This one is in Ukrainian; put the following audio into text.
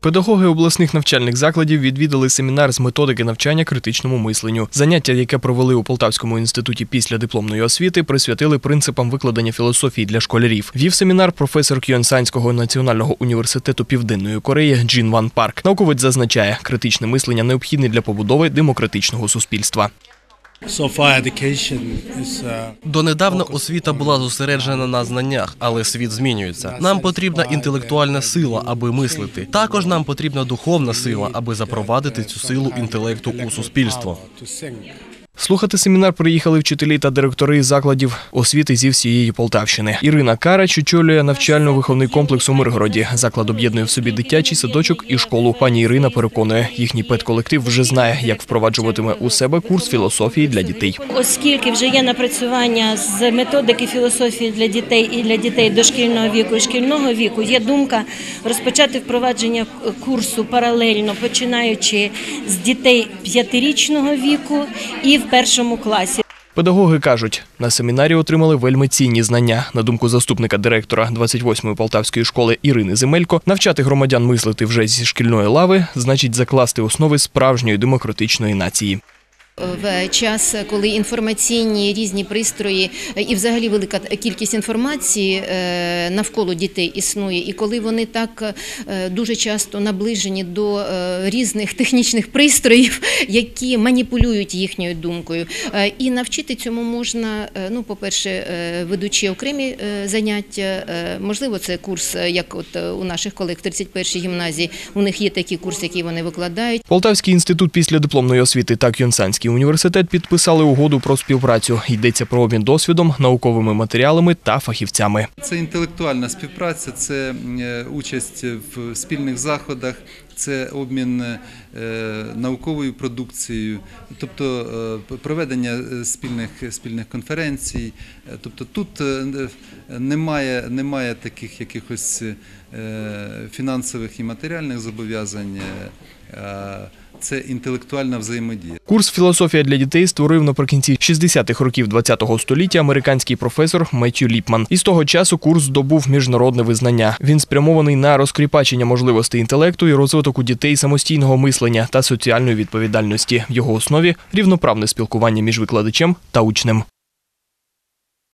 Педагоги обласних навчальних закладів відвідали семінар з методики навчання критичному мисленню. Заняття, яке провели у Полтавському інституті після дипломної освіти, присвятили принципам викладення філософії для школярів. Вів семінар професор Кьонсанського національного університету Південної Кореї Джін Ван Парк. Науковець зазначає, критичне мислення необхідне для побудови демократичного суспільства. Uh, Донедавна освіта була зосереджена на знаннях, але світ змінюється. Нам потрібна інтелектуальна сила, аби мислити. Також нам потрібна духовна сила, аби запровадити цю силу інтелекту у суспільство. Слухати семінар приїхали вчителі та директори закладів освіти зі всієї Полтавщини. Ірина Карач очолює навчально-виховний комплекс у Миргороді. Заклад об'єднує в собі дитячий садочок і школу. Пані Ірина переконує, їхній педколектив вже знає, як впроваджуватиме у себе курс філософії для дітей. Оскільки вже є напрацювання з методики філософії для дітей і для дітей дошкільного віку і шкільного віку, є думка розпочати впровадження курсу паралельно, починаючи з дітей п'ятирічного віку і в першому класі. Педагоги кажуть, на семінарі отримали вельми цінні знання. На думку заступника директора 28-ї полтавської школи Ірини Земелько, навчати громадян мислити вже зі шкільної лави значить закласти основи справжньої демократичної нації. В час, коли інформаційні різні пристрої е, і взагалі велика кількість інформації е, навколо дітей існує, і коли вони так е, дуже часто наближені до е, різних технічних пристроїв, які маніпулюють їхньою думкою. Е, І навчити цьому можна, е, ну, по-перше, е, ведучи окремі е, заняття, е, можливо, це курс, е, як от е, у наших колег в 31-й гімназії, у них є такі курси, які вони викладають. Полтавський інститут після дипломної освіти та Кьонсанський університет підписали угоду про співпрацю. Йдеться про обмін досвідом, науковими матеріалами та фахівцями. Це інтелектуальна співпраця, це е, участь в спільних заходах, це обмін е, науковою продукцією, тобто е, проведення спільних, спільних конференцій. Тобто тут немає, немає таких якихось фінансових і матеріальних зобов'язань. Це інтелектуальна взаємодія. Курс філософія для дітей створив наприкінці 60-х років ХХ століття американський професор Меттью Ліпман. І з того часу курс здобув міжнародне визнання. Він спрямований на розкріпачення можливостей інтелекту і розвиток у дітей самостійного мислення та соціальної відповідальності. В його основі рівноправне спілкування між викладачем та учнем.